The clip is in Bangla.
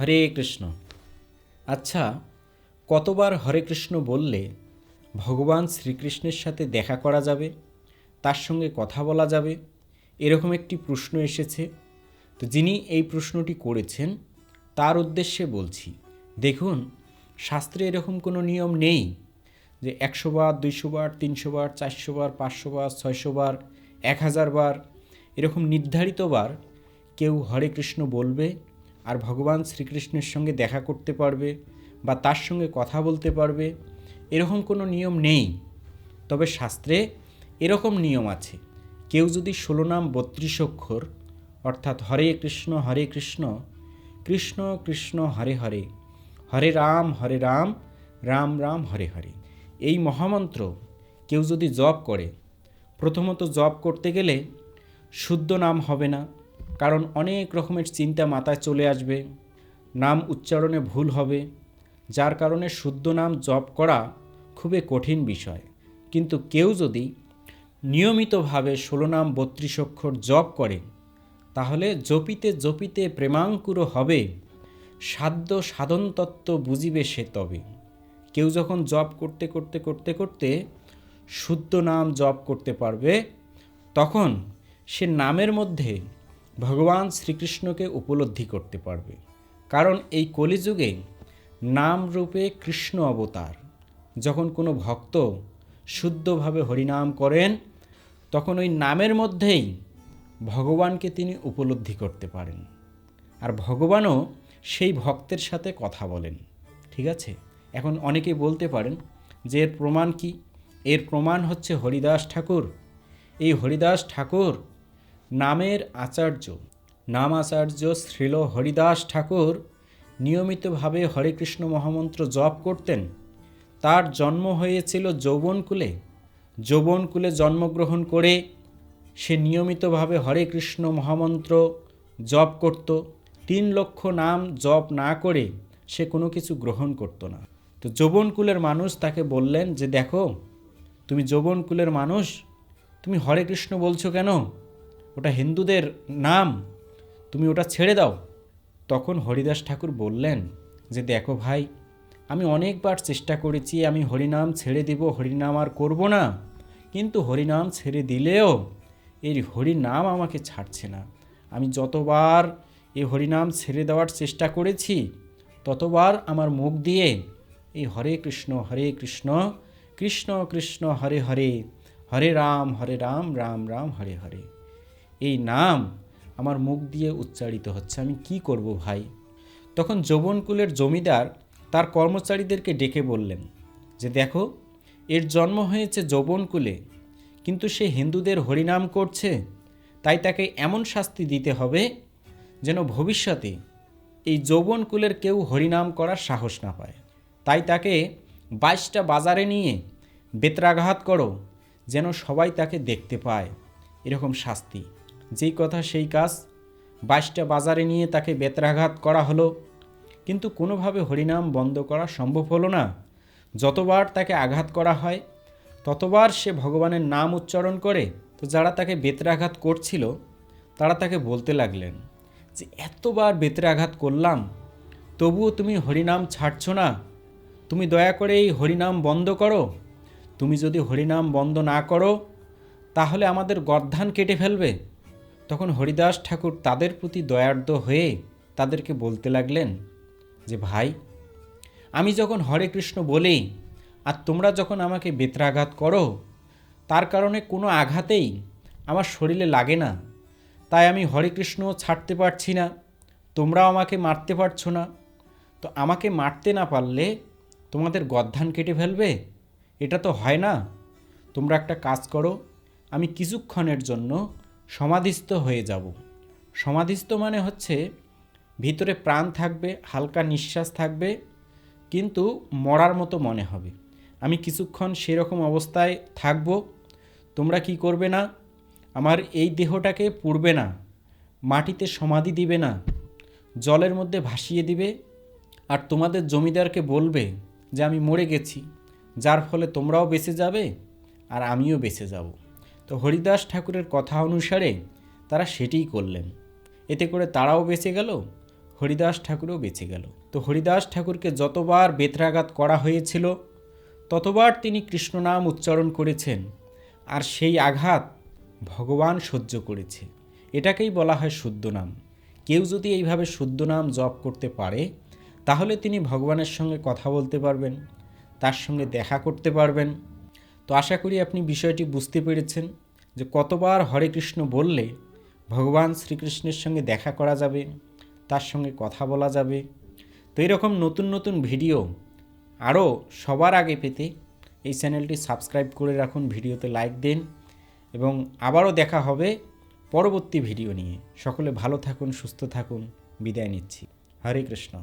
হরে কৃষ্ণ। আচ্ছা কতবার হরে কৃষ্ণ বললে ভগবান শ্রীকৃষ্ণের সাথে দেখা করা যাবে? তার সঙ্গে কথা বলা যাবে? এরকম একটি প্রশ্ন এসেছে। তো যিনি এই প্রশ্নটি করেছেন, তার উদ্দেশ্যে বলছি, দেখুন, শাস্ত্রে এরকম কোনো নিয়ম নেই যে একশো বার, দুইশো বার, তিনশো বার, চারশো বার, পাঁচশো বার, ছয়শো বার, এক হাজার বার, এরকম নির্ধারিত বার কেউ হরে কৃষ্ণ বলবে আর ভগবান শ্রীকৃষ্ণের সঙ্গে দেখা করতে পারবে বা তার সঙ্গে কথা বলতে পারবে, এরকম কোনো নিয়ম নেই। তবে শাস্ত্রে এরকম নিয়ম আছে। কেউ যদি ষোলো নাম বত্রিশ অক্ষর, অর্থাৎ হরে কৃষ্ণ হরে কৃষ্ণ কৃষ্ণ কৃষ্ণ, হরে হরে হরে রাম হরে রাম রাম রাম, হরে হরে, এই মহামন্ত্র কেউ যদি জপ করে, প্রথমত জপ করতে গেলে শুদ্ধ নাম হবে না। কারণ অনেক রকমের চিন্তা মাথায় চলে আসবে, নাম উচ্চারণে ভুল হবে, যার কারণে শুদ্ধ নাম জপ করা খুবই কঠিন বিষয়। কিন্তু কেউ যদি নিয়মিতভাবে ষোলো নাম বত্রিশ অক্ষর জপ করে, তাহলে জপিতে জপিতে প্রেমাঙ্কুর হবে, সাধ্য সাধন তত্ত্ব বুঝিবে সে তবে। কেউ যখন জপ করতে করতে করতে করতে শুদ্ধ নাম জপ করতে পারবে, তখন সে নামের মধ্যে ভগবান শ্রীকৃষ্ণকে উপলব্ধি করতে পারবে। কারণ এই কলিযুগে নাম রূপে কৃষ্ণ অবতার। যখন কোনো ভক্ত শুদ্ধভাবে হরিনাম করেন, তখন ওই নামের মধ্যেই ভগবানকে তিনি উপলব্ধি করতে পারেন। আর ভগবানও সেই ভক্তের সাথে কথা বলেন। ঠিক আছে? এখন অনেকে বলতে পারেন যে এর প্রমাণ কি? এর প্রমাণ হচ্ছে হরিদাস ঠাকুর। এই হরিদাস ঠাকুর নামের আচার্য, নাম আচার্য শ্রীল হরিদাস ঠাকুর নিয়মিতভাবে হরে কৃষ্ণ মহামন্ত্র জপ করতেন। তার জন্ম হয়েছিল যৌবনকুলে। যৌবনকুলে জন্মগ্রহণ করে সে নিয়মিতভাবে হরে কৃষ্ণ মহামন্ত্র জপ করত। তিন লক্ষ নাম জপ না করে সে কোনো কিছু গ্রহণ করতো না। তো যৌবনকুলের মানুষ তাকে বললেন যে, দেখো, তুমি যৌবনকুলের মানুষ, তুমি হরে কৃষ্ণ বলছো কেন? ওটা হিন্দুদের নাম, তুমি ওটা ছেড়ে দাও। তখন হরিদাস ঠাকুর বললেন যে, দেখো ভাই, আমি অনেকবার চেষ্টা করেছি, আমি হরিনাম ছেড়ে দিব, হরিনাম আর করব না। কিন্তু হরিনাম ছেড়ে দিলেও এই হরিনাম আমাকে ছাড়ছে না। আমি যতবার এই হরিনাম ছেড়ে দেওয়ার চেষ্টা করেছি, ততবার আমার মুখ দিয়ে এই হরে কৃষ্ণ হরে কৃষ্ণ কৃষ্ণ কৃষ্ণ, হরে হরে হরে রাম হরে রাম রাম রাম, হরে হরে। এই নাম আমার মুখ দিয়ে উচ্চারিত হচ্ছে। আমি কি করব ভাই? তখন যৌবনকুলের জমিদার তার কর্মচারীদেরকে ডেকে বললেন, যে দেখো, এর জন্ম হয়েছে যৌবনকুলে কিন্তু সে হিন্দুদের হরিনাম করছে, তাই তাকে এমন শাস্তি দিতে হবে যেন ভবিষ্যতে এই যৌবনকুলের কেউ হরিনাম করার সাহস না পায়। তাই তাকে বাইশটা বাজারে নিয়ে বেত্রাঘাত করো যেন সবাই তাকে দেখতে পায়। এরকম শাস্তি। যেই কথা সেই কাজ। বাইশটা বাজারে নিয়ে তাকে বেত্রাঘাত করা হলো। কিন্তু কোনোভাবে হরিনাম বন্ধ করা সম্ভব হলো না। যতবার তাকে আঘাত করা হয়, ততবার সে ভগবানের নাম উচ্চারণ করে। তো যারা তাকে বেত্রাঘাত করছিল, তারা তাকে বলতে লাগলেন যে, এতবার বেত্রাঘাত করলাম, তবুও তুমি হরিনাম ছাড়ছো না। তুমি দয়া করে এই হরিনাম বন্ধ করো। তুমি যদি হরিনাম বন্ধ না করো, তাহলে আমাদের গর্ধান কেটে ফেলবে। তখন হরিদাস ঠাকুর তাদের প্রতি দয়ার্দ হয়ে তাদেরকে বলতে লাগলেন যে, ভাই, আমি যখন হরে কৃষ্ণ বলি আর তোমরা যখন আমাকে বেত্রাঘাত করো, তার কারণে কোনো আঘাতেই আমার শরীরে লাগে না। তাই আমি হরে কৃষ্ণ ছাড়তে পারছি না। তোমরাও আমাকে মারতে পারছ না। তো আমাকে মারতে না পারলে তোমাদের গদ্ধান কেটে ফেলবে? এটা তো হয় না। তোমরা একটা কাজ করো। আমি কিছুক্ষণের জন্য সমাধিস্থ হয়ে যাব। সমাধিস্থ মানে হচ্ছে ভিতরে প্রাণ থাকবে, হালকা নিঃশ্বাস থাকবে, কিন্তু মরার মতো মনে হবে। আমি কিছুক্ষণ সেরকম অবস্থায় থাকব, তোমরা কি করবে না? আমার এই দেহটাকে পুড়বে না, মাটিতে সমাধি দিবে না, জলের মধ্যে ভাসিয়ে দিবে, আর তোমাদের জমিদারকে বলবে যে, আমি মরে গেছি, যার ফলে তোমরাও বেঁচে যাবে, আর আমিও বেঁচে যাব। তো হরিদাস ঠাকুরের কথা অনুসারে তারা সেটিই করলেন। এতে করে তারাও বেঁচে গেল, হরিদাস ঠাকুরও বেঁচে গেল। তো হরিদাস ঠাকুরকে যতবার বেত্রাঘাত করা হয়েছিল, ততবার তিনি কৃষ্ণ নাম উচ্চারণ করেছেন আর সেই আঘাত ভগবান সহ্য করেছে। এটাকেই বলা হয় শুদ্ধ নাম। কেউ যদি এইভাবে শুদ্ধ নাম জপ করতে পারে, তাহলে তিনি ভগবানের সঙ্গে কথা বলতে পারবেন, তার সঙ্গে দেখা করতে পারবেন তো আশা করি আপনি বিষয়টি বুঝতে পেরেছেন যে কতবার হরে কৃষ্ণ বললে ভগবান শ্রীকৃষ্ণের সঙ্গে দেখা করা যাবে, তার সঙ্গে কথা বলা যাবে। তো এরকম নতুন নতুন ভিডিও আরও সবার আগে পেতে এই চ্যানেলটি সাবস্ক্রাইব করে রাখুন, ভিডিওতে লাইক দিন এবং আবারও দেখা হবে পরবর্তী ভিডিও নিয়ে। সকলে ভালো থাকুন, সুস্থ থাকুন, বিদায় নিচ্ছি। হরে কৃষ্ণ।